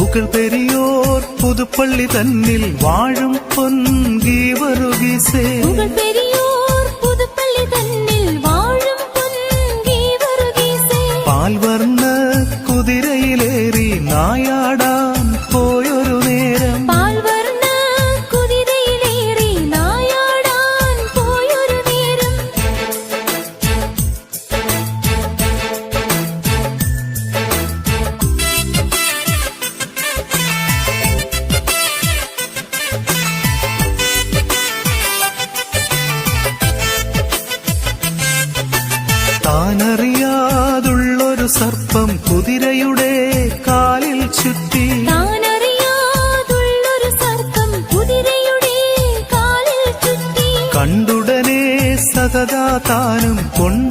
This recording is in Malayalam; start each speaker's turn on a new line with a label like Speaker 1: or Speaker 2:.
Speaker 1: புகழ் பெரியோர் புதுப்பள்ளி தன்னில் வாழும் பொன் கீவருகிசே
Speaker 2: புகழ்
Speaker 1: താനറിയാതുള്ളൊരു സർപ്പം കുതിരയുടെ കാലിൽ ചുറ്റി. കണ്ടുടനെ സകദാ താനും കൊണ്ടു